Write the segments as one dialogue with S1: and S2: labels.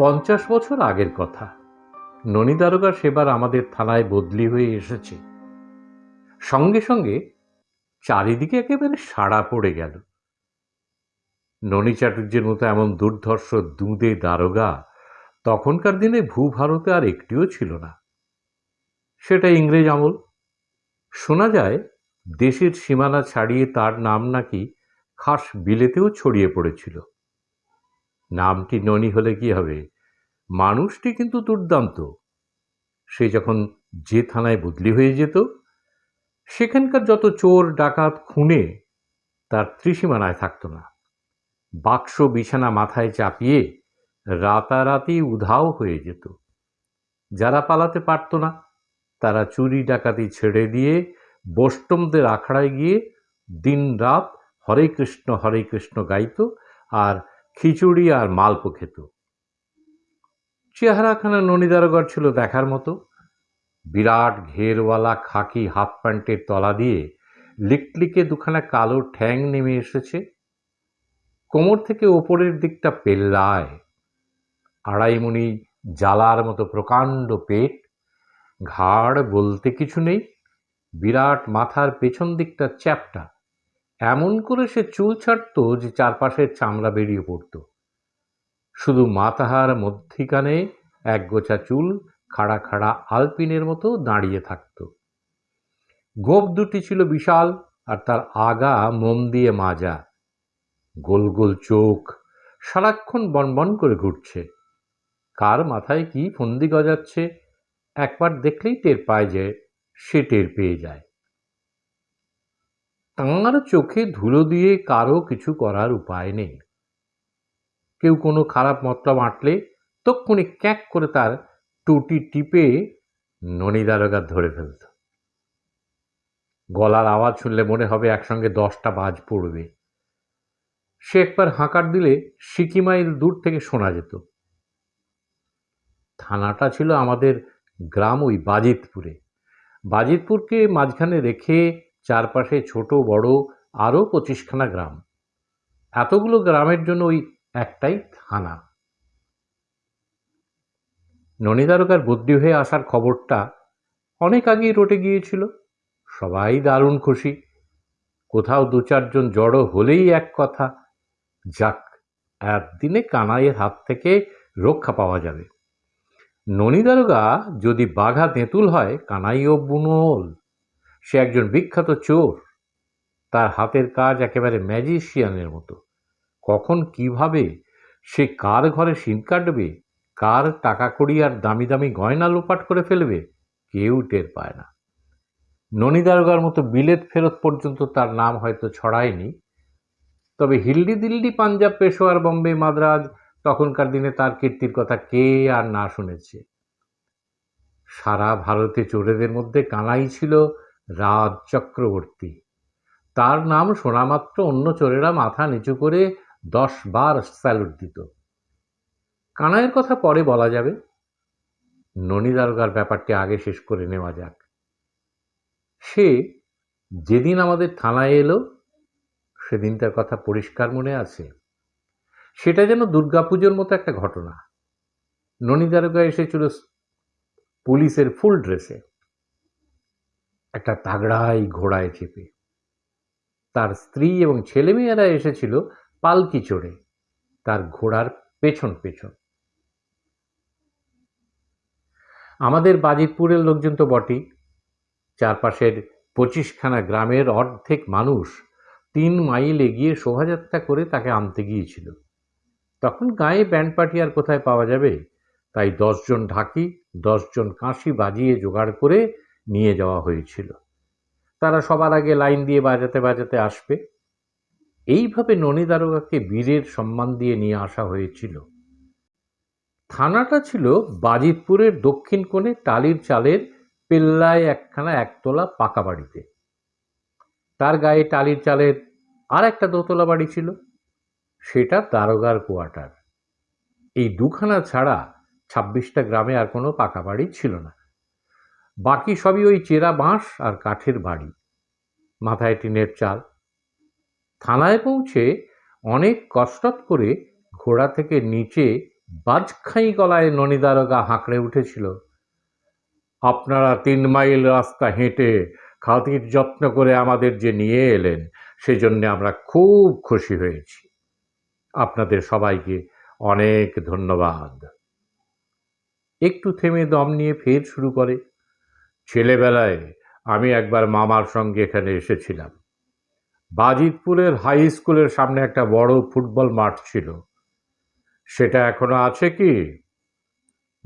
S1: পঞ্চাশ বছর আগের কথা। ননী দারোগা সেবার আমাদের থানায় বদলি হয়ে এসেছে। সঙ্গে সঙ্গে চারিদিকে একেবারে সাড়া পড়ে গেল। ননী চাটুর্যের মতো এমন দুর্ধর্ষ দুঁদে দারোগা তখনকার দিনে ভূভারতে আর একটিও ছিল না। সেটা ইংরেজ আমল। শোনা যায়, দেশের সীমানা ছাড়িয়ে তার নাম নাকি খাস বিলেতেও ছড়িয়ে পড়েছিল। নামটি ননি হলে কি হবে? মানুষটি কিন্তু দুর্দান্ত। সে যখন যে থানায় বদলি হয়ে যেত, সেখানকার যত চোর, ডাকাত, খুনে তার ত্রিসীমানায় থাকতো না। বাক্স বিছানা মাথায় চাপিয়ে রাতারাতি উধাও হয়ে যেত। যারা পালাতে পারত না, তারা চুরি, ডাকাতি ছেড়ে দিয়ে বৈষ্ণবদের আখড়ায় গিয়ে দিন রাত হরে কৃষ্ণ হরে কৃষ্ণ গাইত আর খিচুড়ি আর মালপো খেত। চেহারাখানা ননিদারগড় ছিল দেখার মতো। বিরাট ঘেরওয়ালা খাকি হাফ প্যান্টের তলা দিয়ে লিকলিকে দুখানা কালো ঠ্যাং নেমে এসেছে। কোমর থেকে ওপরের দিকটা পেল্লায়। আড়াইমণি জ্বালার মতো প্রকাণ্ড পেট। ঘাড় বলতে কিছু নেই। বিরাট মাথার পেছন দিকটা চ্যাপটা। এমন করে সে চুল ছাড়ত যে চারপাশের চামড়া বেরিয়ে পড়ত। শুধু মাথাহার মধ্যিখানে একগোছা চুল খাড়া খাড়া আলপিনের মতো দাঁড়িয়ে থাকত। গোপ দুটি ছিল বিশাল আর তার আগা মোম দিয়ে মাজা। গোল গোল চোখ সারাক্ষণ বনবন করে ঘুরছে। কার মাথায় কি ফন্দি গজাচ্ছে, একবার দেখলেই টের পায় যে সে টের পেয়ে যায়। তাঁর চোখে ধুলো দিয়ে কারও কিছু করার উপায় নেই। কেউ কোনো খারাপ মতলব আঁটলে তক্ষুনি ক্যাক করে তার টুটি টিপে ননি দারোগা ধরে ফেলত। গলার আওয়াজ শুনলে মনে হবে একসঙ্গে দশটা বাজ পড়বে। সে একবার হাঁকার দিলে সিকি মাইল দূর থেকে শোনা যেত। থানাটা ছিল আমাদের গ্রাম ওই বাজিতপুরে। বাজিতপুরকে মাঝখানে রেখে চারপাশে ছোট, বড়, আরও পঁচিশখানা গ্রাম। এতগুলো গ্রামের জন্য ওই একটাই থানা। ননিদারকার বদলি হয়ে আসার খবরটা অনেক আগেই রটে গিয়েছিল। সবাই দারুণ খুশি। কোথাও দু চারজন জড়ো হলেই এক কথা, যাক, একদিনে কানাইয়ের হাত থেকে রক্ষা পাওয়া যাবে। ননিদারোগা যদি বাঘা তেঁতুল হয়, কানাইও বুনোল। সে একজন বিখ্যাত চোর। তার হাতের কাজ একেবারে ম্যাজিশিয়ানের মতো। কখন কীভাবে সে কার ঘরে সিন কাটবে, কার টাকা কড়ি আর দামি দামি গয়না লোপাট করে ফেলবে, কেউ টের পায় না। ননিদারোগার মতো বিলেত ফেরত পর্যন্ত তার নাম হয়তো ছড়ায়নি। তবে হিল্লি দিল্লি পাঞ্জাব পেশোয়ার বম্বে মাদ্রাজ তখনকার দিনে তার কীর্তির কথা কে আর না শুনেছে। সারা ভারতে চোরেদের মধ্যে কানাই ছিল রাজ চক্রবর্তী। তার নাম শোনামাত্র অন্য চোরেরা মাথা নিচু করে দশ বার স্যালুট দিত। কানাইয়ের কথা পরে বলা যাবে। ননী দারোগার ব্যাপারটি আগে শেষ করে নেওয়া যাক। সে যেদিন আমাদের থানায় এলো সেদিনটার কথা পরিষ্কার মনে আছে। সেটা যেন দুর্গাপুজোর মতো একটা ঘটনা। ননী দারোগা এসেছিল পুলিশের ফুল ড্রেসে। একটা তাগড়াই ঘোড়ায় চেপে। তার স্ত্রী এবং ছেলেমেয়েরা এসেছিল পালকি চড়ে, তার ঘোড়ার পেছন পেছন। আমাদের বাজিতপুরের লোকজন তো বটেই। চারপাশের পঁচিশখানা গ্রামের অর্ধেক মানুষ তিন মাইল এগিয়ে শোভাযাত্রা করে তাকে আনতে গিয়েছিল। তখন গায়ে ব্যান্ড পার্টি আর কোথায় পাওয়া যাবে? তাই দশজন ঢাকি, দশজন কাঁসি বাজিয়ে জোগাড় করে নিয়ে যাওয়া হয়েছিল। তারা সবার আগে লাইন দিয়ে বাজাতে বাজাতে আসবে। এইভাবে ননী দারোগাকে বীরের সম্মান দিয়ে নিয়ে আসা হয়েছিল। থানাটা ছিল বাজিতপুরের দক্ষিণ কোণে টালির চালের পেল্লায় একখানা একতলা পাকা বাড়িতে। তার গায়ে টালির চালের আর একটা দোতলা বাড়ি ছিল। সেটা দারোগার কোয়ার্টার। এই দুখানা ছাড়া ছাব্বিশটা গ্রামে আর কোনো পাকা বাড়ি ছিল না। বাকি সবই ওই চেরা বাঁশ আর কাঠের বাড়ি। মাথায় টিনের চাল। থানায় পৌঁছে অনেক কষ্ট করে ঘোড়া থেকে নিচে বাজখাই গলায় ননিদারোগা হাঁকড়ে উঠেছিল। আপনারা তিন মাইল রাস্তা হেঁটে খাতির যত্ন করে আমাদের যে নিয়ে এলেন, সেজন্য আমরা খুব খুশি হয়েছি। আপনাদের সবাইকে অনেক ধন্যবাদ। একটু থেমে দম নিয়ে ফের শুরু করে ছেলেবেলায় আমি একবার মামার সঙ্গে এখানে এসেছিলাম। বাজিতপুরের হাই স্কুলের সামনে একটা বড় ফুটবল মাঠ ছিল। সেটা এখনও আছে কি?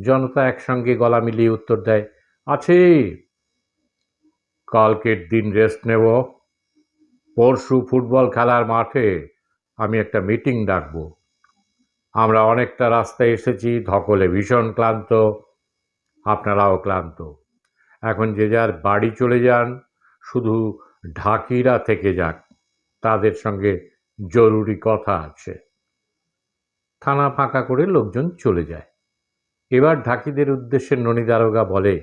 S1: জনতা একসঙ্গে গলা মিলিয়ে উত্তর দেয়, আছে। কালকের দিন রেস্ট নেব। পরশু ফুটবল খেলার মাঠে আমি একটা মিটিং ডাকবো। আমরা অনেকটা রাস্তায় এসেছি, ধকলে ভীষণ ক্লান্ত। আপনারাও ক্লান্ত। এখন যে যার বাড়ি চলে যান, শুধু ঢাকিরা থেকে যাক, তাদের সঙ্গে জরুরি কথা আছে। থানা ফাঁকা করে লোকজন চলে যায়। এবার ঢাকিদের উদ্দেশ্যে ননিদারোগা বলে,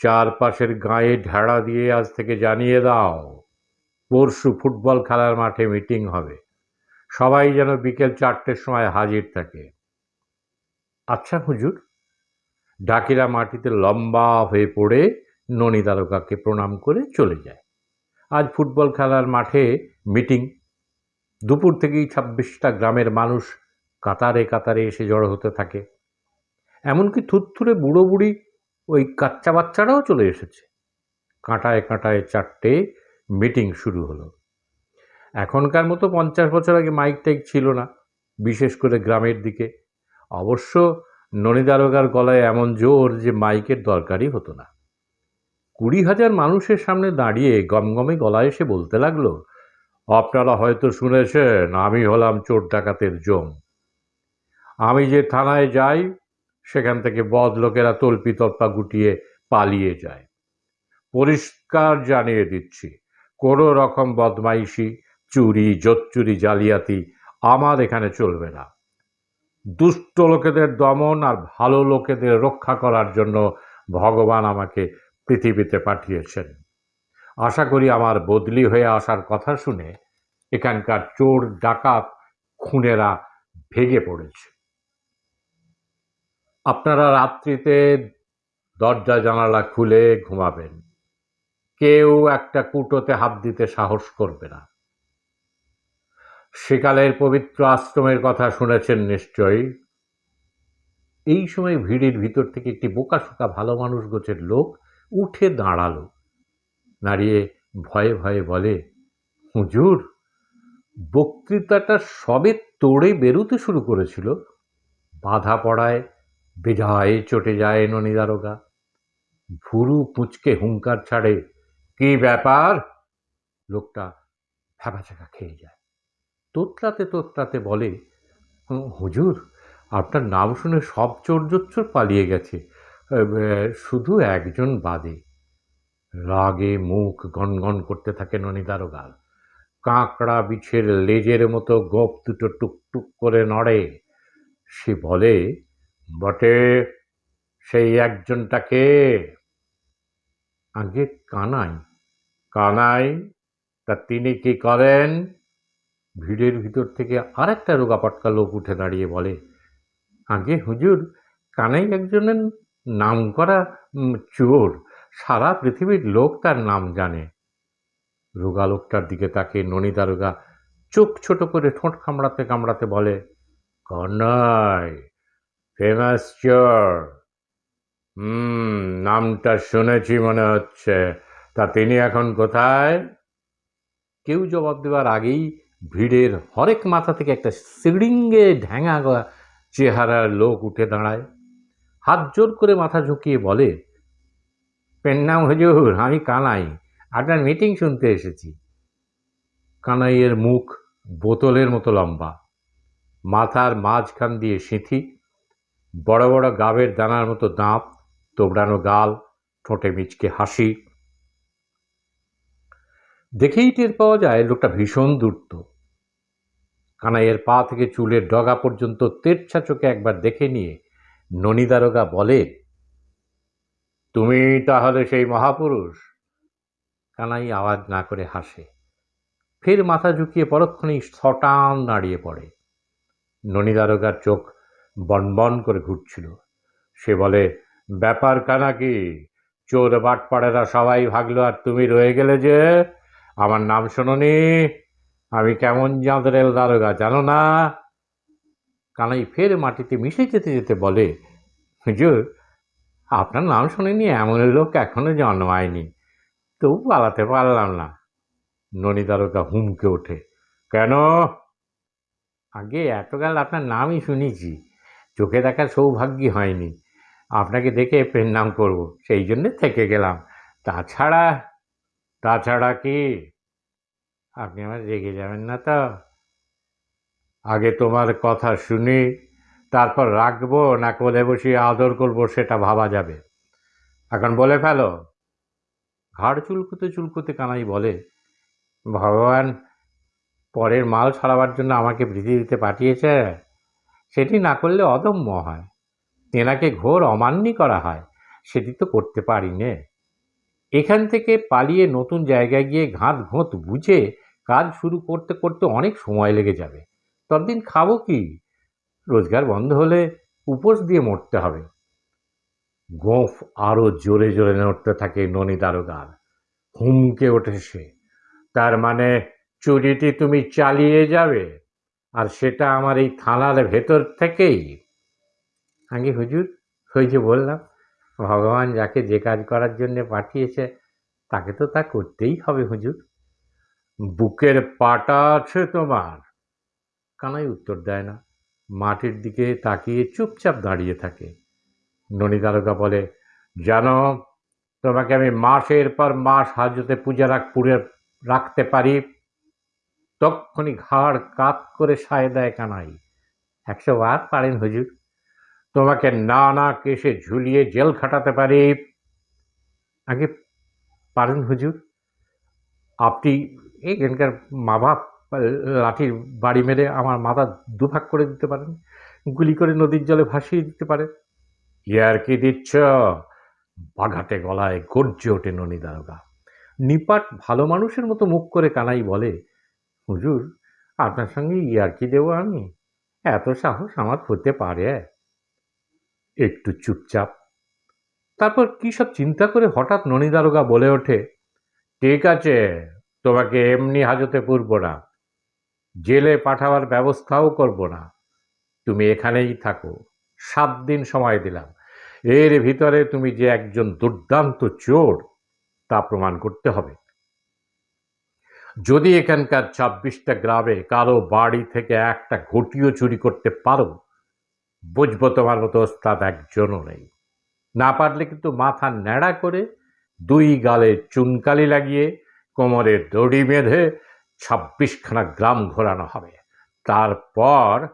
S1: চারপাশের গায়ে ঢেড়া দিয়ে আজ থেকে জানিয়ে দাও, পরশু ফুটবল খেলার মাঠে মিটিং হবে। সবাই যেন বিকেল চারটের সময় হাজির থাকে। আচ্ছা হুজুর ডাকিরা মাটিতে লম্বা হয়ে পড়ে ননী দারোগাকে প্রণাম করে চলে যায়। আজ ফুটবল খেলার মাঠে মিটিং। দুপুর থেকেই ছাব্বিশটা গ্রামের মানুষ কাতারে কাতারে এসে জড়ো হতে থাকে। এমনকি থুরথুরে বুড়ো বুড়ি ওই কাচ্চা বাচ্চারাও চলে এসেছে। কাঁটায় কাঁটায় চারটে মিটিং শুরু হলো। এখনকার মতো পঞ্চাশ বছর আগে মাইক টাইক ছিল না, বিশেষ করে গ্রামের দিকে। অবশ্য ননিদারোগার গলায় এমন জোর যে মাইকের দরকারই হতো না। কুড়ি হাজার মানুষের সামনে দাঁড়িয়ে গমগমে গলায় এসে বলতে লাগল, আপনারা হয়তো শুনেছেন, আমি হলাম চোর ডাকাতের জম। আমি যে থানায় যাই, সেখান থেকে বদ লোকেরা তল্পি তল্পা গুটিয়ে পালিয়ে যায়। পরিষ্কার জানিয়ে দিচ্ছি, কোনো রকম বদমাইশি, চুরি, জোচ্চুরি, জালিয়াতি আমার এখানে চলবে না। দুষ্ট লোকেদের দমন আর ভালো লোকেদের রক্ষা করার জন্য ভগবান আমাকে পৃথিবীতে পাঠিয়েছেন। আশা করি আমার বদলি হয়ে আসার কথা শুনে এখানকার চোর, ডাকাত, খুনেরা ভেঙে পড়েছে। আপনারা রাত্রিতে দরজা, জানালা খুলে ঘুমাবেন। কেউ একটা কুটোতে হাত দিতে সাহস করবে না। সেকালের পবিত্র আশ্রমের কথা শুনেছেন নিশ্চয়ই। এই সময় ভিড়ের ভিতর থেকে একটি বোকাশোকা ভালো মানুষ গোছের লোক উঠে দাঁড়াল। দাঁড়িয়ে ভয়ে ভয়ে বলে, হুজুর, বক্তৃতাটা সবে তোড়ে বেরোতে শুরু করেছিল। বাধা পড়ায়, বেজায় চটে যায় ননিদারোগা। ভুরু পুঁচকে হুঙ্কার ছাড়ে, কি ব্যাপার? লোকটা ফ্যাপাচাকা খেয়ে যায়। তোতলাতে তোতলাতে বলে হুজুর, আপনার নাম শুনে সব চোরজোচ্চোর পালিয়ে গেছে। শুধু একজন বাদে। রাগে মুখ গনগন করতে থাকে ননিদারোগাল। কাঁকড়া বিছের লেজের মতো গোপ দুটো টুকটুক করে নড়ে। সে বলে, বটে, সেই একজনটাকে আগে কানাই। কানাই, তা তিনি কি করেন? ভিড়ের ভিতর থেকে আর আরেকটা রোগাপটকা লোক উঠে দাঁড়িয়ে বলে, আগে হুজুর, কানাই একজনের নাম করা চোর। সারা পৃথিবীর লোক তার নাম জানে। রোগা লোকটার দিকে তাকে দারোগা চোখ ছোট করে ঠোঁট কামড়াতে কামড়াতে বলে ফেমাস চোর। হুম, নামটা শুনেছি মনে হচ্ছে। তা তিনি এখন কোথায়? কেউ জবাব দেওয়ার আগেই ভিড়ের হরেক মাথা থেকে একটা সিড়িঙ্গে ঢ্যাঙা চেহারার লোক উঠে দাঁড়ায়। হাত জোর করে মাথা ঝুঁকিয়ে বলে, পেন্নাম হুজুর, আমি কানাই, আপনার মিটিং শুনতে এসেছি। কানাইয়ের মুখ বোতলের মতো লম্বা। মাথার মাঝখান দিয়ে সিঁথি, বড় বড় গাবের দানার মতো দাঁত, তোবড়ানো গাল, ঠোঁটে মিচকে হাসি। দেখেই টের পাওয়া যায় লোকটা ভীষণ দূর্ত। কানাইয়ের পা থেকে চুলের ডগা পর্যন্ত তেরছা চোখে একবার দেখে নিয়ে ননিদারোগা বলে, তুমি তাহলে সেই মহাপুরুষ? কানাই আওয়াজ না করে হাসে। ফের মাথা ঝুঁকিয়ে পরক্ষণেই ছটান দাঁড়িয়ে পড়ে। ননী দারোগার চোখ বনবন করে ঘুরছিল। সে বলে, ব্যাপার কানা কি? চোর বাটপাড়েরা সবাই ভাগলো আর তুমি রয়ে গেলে যে? আমার নাম শোনোনি? আমি কেমন জাঁদরেল দারোগা, জানো না? কানাই ফের মাটিতে মিশে যেতে যেতে বলে, হুজুর, আপনার নাম শুনিনি, এমন লোক এখনও জন্মায়নি। তবু পালাতে পারলাম না। ননী দারোগা হুমকে ওঠে, কেন? আগে এতকাল আপনার নামই শুনেছি, চোখে দেখার সৌভাগ্যই হয়নি। আপনাকে দেখে পেন নাম করব, সেই জন্যে থেকে গেলাম। তাছাড়া তাছাড়া কি? আপনি আমার রেগে যাবেন না তো। আগে তোমার কথা শুনি, তারপর রাখব, না কোলে বসিয়ে আদর করব, সেটা ভাবা যাবে। এখন বলে ফেলো। ঘাড় চুলকুতে চুলকুতে কানাই বলে, ভগবান, পরের মাল ছাড়াবার জন্য আমাকে পৃথিবীতে পাঠিয়েছে। সেটি না করলে অদম্য হয়। তেনাকে ঘোর অমান্যই করা হয়। সেটি তো করতে পারি নে। এখান থেকে পালিয়ে নতুন জায়গায় গিয়ে ঘাত ঘোঁত বুঝে কাজ শুরু করতে করতে অনেক সময় লেগে যাবে। ততদিন খাব কি? রোজগার বন্ধ হলে উপোস দিয়ে মরতে হবে। গোঁফ আরও জোরে জোরে নড়তে থাকে ননী দারোগার হুমকে ওঠে সে। তার মানে চুরিটি তুমি চালিয়ে যাবে, আর সেটা আমার এই থানার ভেতর থেকেই। আগে হুজুর, ওই যে বললাম, ভগবান যাকে যে কাজ করার জন্য পাঠিয়েছে, তাকে তো তা করতেই হবে হুজুর। বুকের পাটা আছে তোমার। কানাই উত্তর দেয় না। মাটির দিকে তাকিয়ে চুপচাপ দাঁড়িয়ে থাকে। ননী দারোগা বলে, জানো, তোমাকে আমি মাসের পর মাস হাজতে পূজা রাখ পুড়ে রাখতে পারি। তক্ষণি ঘাড় কাত করে সায় দেয় কানাই। একশো বার পারেন হুজুর। তোমাকে না না কেসে ঝুলিয়ে জেল খাটাতে পারি। আগে পারেন হুজুর। আপনি এখানকার মা বাপ লাঠির বাড়ি মেরে আমার মাথা দুভাগ করে দিতে পারেন, গুলি করে নদীর জলে ভাসিয়ে দিতে পারেন। ইয়ার কি দিচ্ছ? বাঘাটে গলায় গর্জে ওঠে ননী দারোগা। নিপাট ভালো মানুষের মতো মুখ করে কানাই বলে, হুজুর, আপনার সঙ্গে ইয়ার্কি দেবো আমি? এত সাহস আমার হতে পারে? একটু চুপচাপ। তারপর কী সব চিন্তা করে হঠাৎ ননী দারোগা বলে ওঠে ঠিক আছে, তোমাকে এমনি হাজতে পুরব না। জেলে পাঠাবার ব্যবস্থাও করব না। তুমি এখানেই থাকো। সাত দিন সময় দিলাম। এর ভিতরে তুমি যে একজন দুর্দান্ত চোর, তা প্রমাণ করতে হবে। যদি এখানকার ছাব্বিশটা গ্রামে কারও বাড়ি থেকে একটা ঘটিও চুরি করতে পারো, বুঝব তোমার মতো ওস্তাদ একজনও নেই। না পারলে কিন্তু মাথা ন্যাড়া করে দুই গালে চুনকালি লাগিয়ে কোমরে দড়ি বেঁধে ছাব্বিশখানা গ্রাম ঘোরানো হবে। তারপর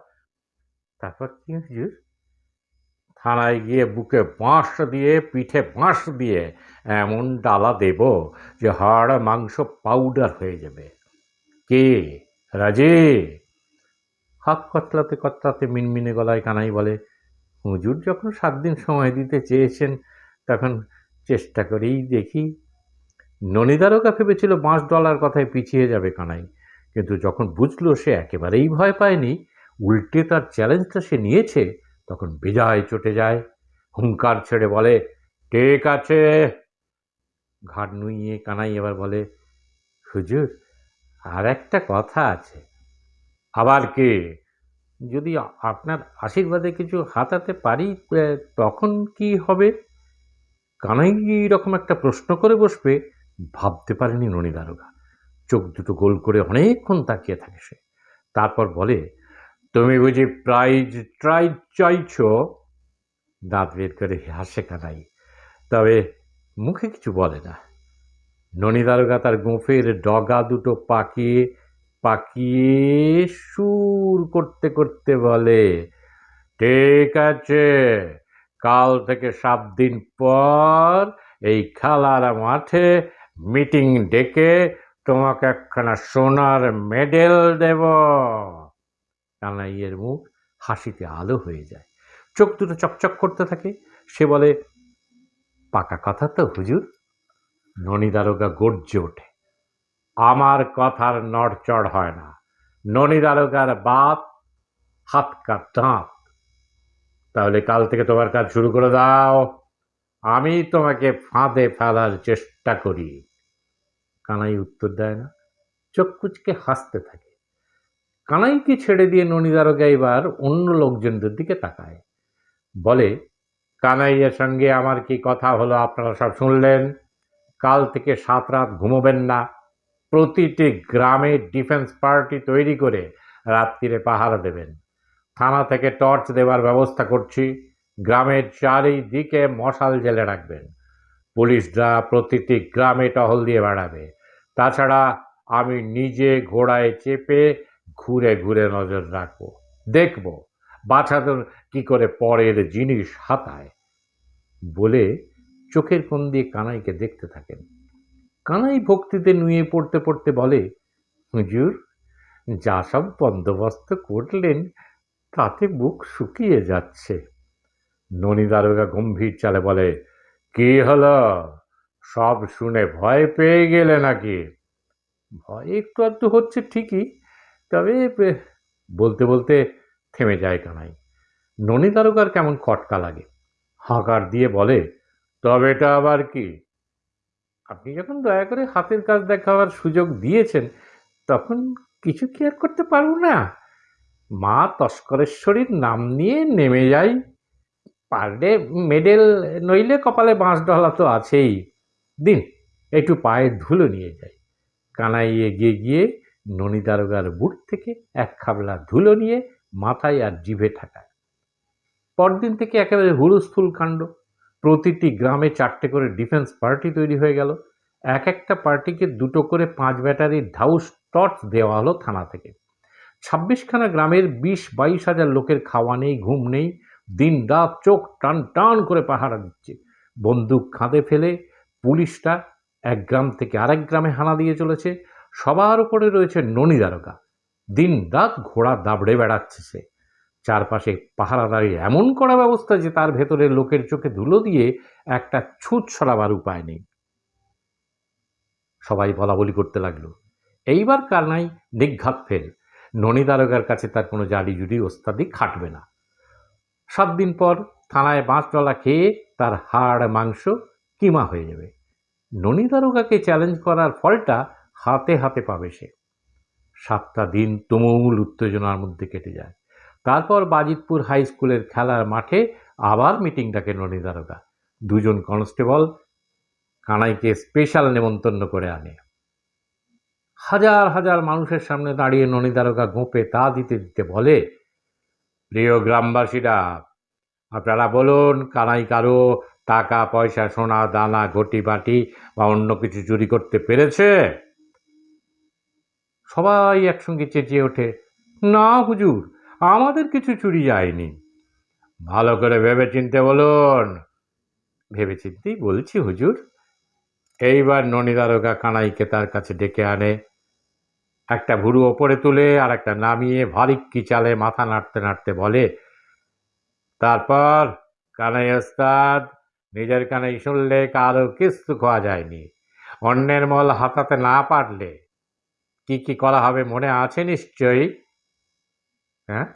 S1: তারপর কি হুজুর? থানায় গিয়ে বুকে বাঁশ দিয়ে, পিঠে বাঁশ দিয়ে এমন ডালা দেব যে হাড়, মাংস পাউডার হয়ে যাবে। কে? রাজে? হাত কতলাতে কতলাতে মিনমিনে গলায় কানাই বলে, হুজুর যখন সাত দিন সময় দিতে চেয়েছেন, তখন চেষ্টা করেই দেখি। ননিদারোকা ভেবেছিল পাঁচ ডলার কথায় পিছিয়ে যাবে কানাই, কিন্তু যখন বুঝলো সে একেবারেই ভয় পায়নি, উল্টে তার চ্যালেঞ্জটা সে নিয়েছে, তখন বেজায় চটে যায়। হুঙ্কার ছেড়ে বলে, ঠিক আছে। ঘাট নুইয়ে কানাই এবার বলে, হুজুর, আর একটা কথা আছে। আবার কি? যদি আপনার আশীর্বাদে কিছু হাতাতে পারি তখন কি হবে? কানাই এরকম একটা প্রশ্ন করে বসবে, ভাবতে পারেনি ননী দারোগা। চোখ দুটো গোল করে অনেকক্ষণ তাকিয়ে থাকে সে। তারপর বলে, তুমি বুঝি প্রাইজ, ট্রাইজ চাইছো? দাঁত বের করে হাসে কানাই। তবে মুখে কিছু বলে না। ননী দারোগা তার গোঁফের ডগা দুটো পাকিয়ে পাকিয়ে সুর করতে করতে বলে, ঠিক আছে কাল থেকে সাত দিন পর এই খেলার মাঠে মিটিং ডেকে তোমাকে একখানা সোনার মেডেল দেব। কানাইয়ের মুখ হাসিতে আলো হয়ে যায়। চোখ দুটো চকচক করতে থাকে। সে বলে, পাকা কথা তো হুজুর। ননী দারোগা গর্জে ওঠে। আমার কথার নড়চড় হয় না। ননী দারোগার বাপ হাত কাপ দাঁত তাহলে কাল থেকে তোমার কাজ শুরু করে দাও। আমি তোমাকে ফাঁদে ফেলার চেষ্টা করি। কানাই উত্তর দেয় না। চোখ কুচকে হাসতে থাকে। কানাইকে ছেড়ে দিয়ে ননিদারোগা এবার অন্য লোকজনদের দিকে তাকায়। বলে, কানাইয়ের সঙ্গে আমার কি কথা হলো আপনারা সব শুনলেন? কাল থেকে সাত রাত ঘুমোবেন না। প্রতিটি গ্রামে ডিফেন্স পার্টি তৈরি করে রাত্রিরে পাহারা দেবেন। থানা থেকে টর্চ দেওয়ার ব্যবস্থা করছি। গ্রামের চারিদিকে মশাল জেলে রাখবেন। পুলিশরা প্রতিটি গ্রামে টহল দিয়ে বেড়াবে। তাছাড়া আমি নিজে ঘোড়ায় চেপে ঘুরে ঘুরে নজর রাখব। দেখব বাছাদের কি করে পরের জিনিস হাতায়। বলে চোখের কোণ দিয়ে কানাইকে দেখতে থাকেন। কানাই ভক্তিতে নুয়ে পড়তে পড়তে বলে, হুজুর, যা সব বন্দোবস্ত করলেন তাতে বুক শুকিয়ে যাচ্ছে। ননী দারোগা গম্ভীর চালে বলে, কি হলো? সব শুনে ভয় পেয়ে গেলে নাকি? ভয় একটু আধটু হচ্ছে ঠিকই, তবে বলতে বলতে থেমে যায় কানাই। ননী দারোগার কেমন খটকা লাগে। হাঁকার দিয়ে বলে, তবে এটা আবার কি? আপনি যখন দয়া করে হাতের কাজ দেখাবার সুযোগ দিয়েছেন, তখন কিছু কি আর করতে পারব না? মা তস্করেশ্বরীর নাম নিয়ে নেমে যাই। পারলে মেডেল নইলে কপালে বাঁশ ডলা তো আছেই। দিন, একটু পায়ের ধুলো নিয়ে যাই। কানাই এগিয়ে গিয়ে ননী দারোগার বুট থেকে এক খাবলা ধুলো নিয়ে মাথায় আর জিভে ঠাকায় পরদিন থেকে একেবারে হুলস্থুল কাণ্ড। প্রতিটি গ্রামে চারটে করে ডিফেন্স পার্টি তৈরি হয়ে গেল। এক একটা পার্টিকে দুটো করে পাঁচ ব্যাটারির ধাউস টর্চ দেওয়া হলো থানা থেকে। ছাব্বিশখানা গ্রামের বিশ বাইশ হাজার লোকের খাওয়া নেই, ঘুম নেই, দিন রাত চোখ টান টান করে পাহারা দিচ্ছে। বন্দুক খাঁদে ফেলে পুলিশটা এক গ্রাম থেকে আরেক গ্রামে হানা দিয়ে চলেছে। সবার উপরে রয়েছে ননি দারোগা। দিন রাত ঘোড়া দাবড়ে বেড়াচ্ছে সে। চারপাশে পাহারাদারির এমন করা ব্যবস্থা যে তার ভেতরে লোকের চোখে ধুলো দিয়ে একটা ছুট ছড়াবার উপায় নেই। সবাই বলা বলি করতে লাগল। এইবার কারনাই নিঘাত ফেল ননী কাছে তার কোনো জালি জুড়ি ওস্তাদি খাটবে না। সাত দিন পর থানায় বাঁশ ডলা খেয়ে তার হাড়, মাংস কিমা হয়ে যাবে। ননী দারোগাকে চ্যালেঞ্জ করার ফলটা হাতে হাতে পাবে সে। সাতটা দিন তুমুল উত্তেজনার মধ্যে কেটে যায়। তারপর বাজিতপুর হাই স্কুলের খেলার মাঠে আবার মিটিং ডাকে ননী দুজন কনস্টেবল কানাইকে স্পেশাল নেমন্তন্ন করে আনে। হাজার হাজার মানুষের সামনে দাঁড়িয়ে ননী দারোগা গোপে তা দিতে দিতে বলে, প্রিয় গ্রামবাসীরা, আপনারা বলুন, কানাই কারও টাকা, পয়সা, সোনা, দানা, ঘটি, বাটি বা অন্য কিছু চুরি করতে পেরেছে? সবাই একসঙ্গে চেঁচিয়ে ওঠে, না হুজুর, আমাদের কিছু চুরি যায়নি। ভালো করে ভেবে চিনতে বলুন। ভেবে চিনতেই বলছি হুজুর। এইবার ননী দারোগা কানাইকে তার কাছে ডেকে আনে। একটা ভুরু ওপরে তুলে আর একটা নামিয়ে ভারিক্কি চালে মাথা নাড়তে নাড়তে বলে, তারপর কানাই ওস্তাদ, নিজের কানাই শুনলে কারও কিস্তু খাওয়া যায়নি। অন্যের মল হাতাতে না পারলে কি কি করা হবে মনে আছে নিশ্চয়ই? হ্যাঁ?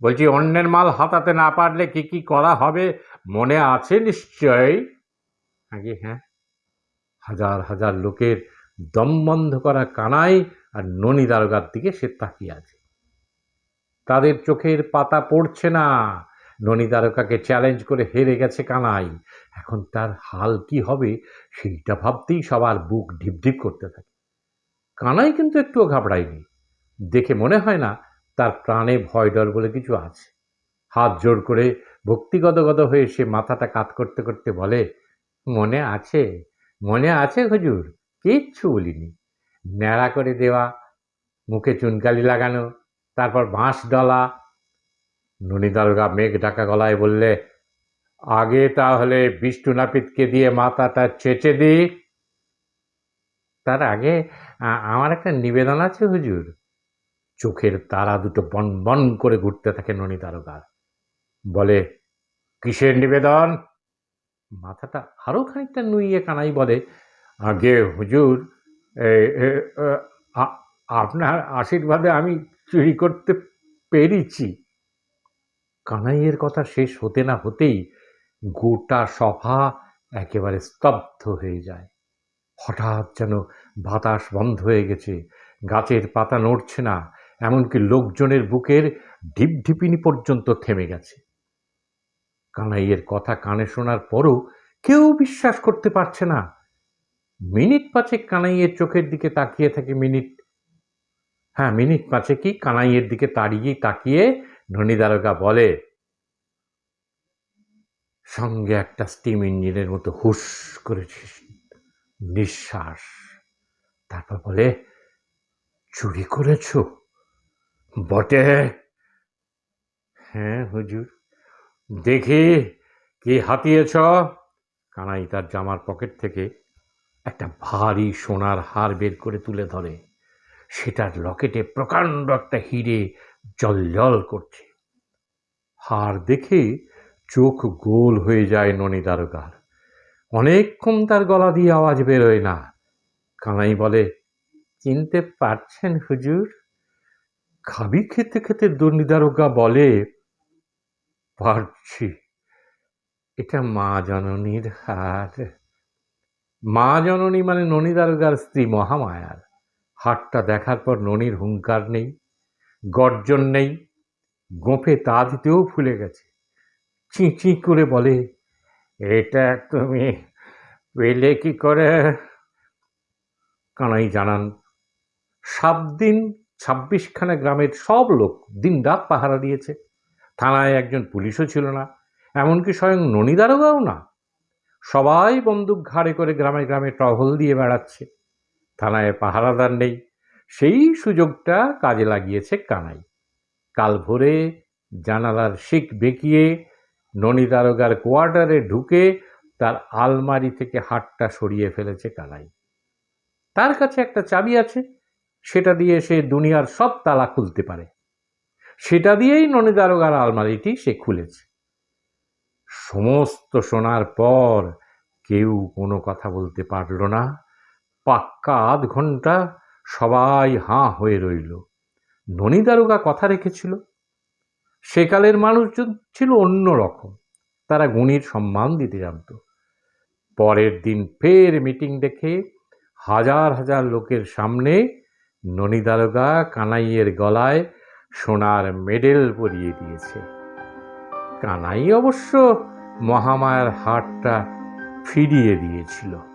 S1: বলছি, অন্যের মাল হাতাতে না পারলে কি কি করা হবে মনে আছে নিশ্চয়ই? আগে হ্যাঁ। হাজার হাজার লোকের দম বন্ধ করা কানাই আর ননী দারোগার দিকে সে তাকিয়ে আছে। তাদের চোখের পাতা পড়ছে না। ননী দারোগাকে চ্যালেঞ্জ করে হেরে গেছে কানাই। এখন তার হাল কি হবে সেইটা ভাবতেই সবার বুক ঢিপঢিপ করতে থাকে। কানাই কিন্তু একটুও ঘাবড়ায়নি। দেখে মনে হয় না তার প্রাণে ভয় ডর বলে কিছু আছে। হাত জোর করে ভক্তিগদগদ হয়ে সে মাথাটা কাত করতে করতে বলে, মনে আছে? মনে আছে হুজুর? কিচ্ছু বলিনি। ন্যাড়া করে দেওয়া, মুখে চুনকালি লাগানো, তারপর বাঁশ ডলা। ননী দারোগা মেঘ ঢাকা গলায় বললে, আগে তাহলে বিষ্ণু নাপিতকে দিয়ে মাথাটা চেঁচে দিই তার আগে আমার একটা নিবেদন আছে হুজুর। চোখের তারা দুটো বন বন করে ঘুরতে থাকে ননী বলে, কিসের নিবেদন? মাথাটা আরও খানিকটা নুইয়ে কানাই বলে, আগে হুজুর আপনার আশীর্বাদে আমি চুরি করতে পেরেছি। কানাইয়ের কথা শেষ হতে না হতেই গোটা সভা একেবারে স্তব্ধ হয়ে যায়। হঠাৎ যেন বাতাস বন্ধ হয়ে গেছে, গাছের পাতা নড়ছে না, এমনকি লোকজনের বুকের ঢিপঢিপিনি পর্যন্ত থেমে গেছে। কানাইয়ের কথা কানে শোনার পরও কেউ বিশ্বাস করতে পারছে না। মিনিট পাঁচেক কানাইয়ের চোখের দিকে তাকিয়ে থাকে, মিনিট। হ্যাঁ মিনিট পাঁচেকই কানাইয়ের দিকে তাড়িয়ে তাকিয়ে ধনীদারোগা বলে। সঙ্গে একটা স্টিম ইঞ্জিনের মতো হুস করে নিঃশ্বাস। তারপর বলে, চুরি করেছ? বটে। হ্যাঁ হুজুর। দেখি কি হাতিয়েছ? কানাই তার জামার পকেট থেকে একটা ভারী সোনার হার বের করে তুলে ধরে। সেটার লকেটে প্রকাণ্ড একটা হিরে জল করছে। হার দেখে চোখ গোল হয়ে যায় ননী দারোগার অনেকক্ষণ তার গলা দিয়ে আওয়াজ বেরোয় না। কানাই বলে, চিনতে পারছেন হুজুর? খাবি খেতে খেতে দন্ডিদারোগা বলে, পারছি। এটা মা জননীর হার। মা জননী মানে ননীদারোগার স্ত্রী মহামায়ার। হাটটা দেখার পর ননির হুঙ্কার নেই, গর্জন নেই, গোঁফে তা দিতেও ফুলে গেছে। চি চি করে বলে, এটা তুমি পেলে কি করে? কানাই জানান, সাত দিন ছাব্বিশখানা গ্রামের সব লোক দিন রাত পাহারা দিয়েছে। থানায় একজন পুলিশও ছিল না, এমনকি স্বয়ং ননিদারোগাও না। সবাই বন্দুক ঘাড়ে করে গ্রামে গ্রামে টহল দিয়ে বেড়াচ্ছে। থানায় পাহারাদার নেই। সেই সুযোগটা কাজে লাগিয়েছে কানাই। কাল ভোরে জানালার শিক বেঁকিয়ে ননী দারোগার কোয়ার্টারে ঢুকে তার আলমারি থেকে হাটটা সরিয়ে ফেলেছে কানাই। তার কাছে একটা চাবি আছে। সেটা দিয়ে সে দুনিয়ার সব তালা খুলতে পারে। সেটা দিয়েই ননী দারোগার আলমারিটি সে খুলেছে। সমস্ত শোনার পর কেউ কোনো কথা বলতে পারল না। পাক্কা আধ ঘণ্টা সবাই হাঁ হয়ে রইল। ননী দারোগা কথা রেখেছিল। সেকালের মানুষজন ছিল অন্য রকম। তারা গুণীর সম্মান দিতে জানত। পরের দিন ফের মিটিং দেখে হাজার হাজার লোকের সামনে ননী দারোগা কানাইয়ের গলায় সোনার মেডেল পরিয়ে দিয়েছে। কানাই অবশ্য মহামায়ার হাটটা ফিরিয়ে দিয়েছিল।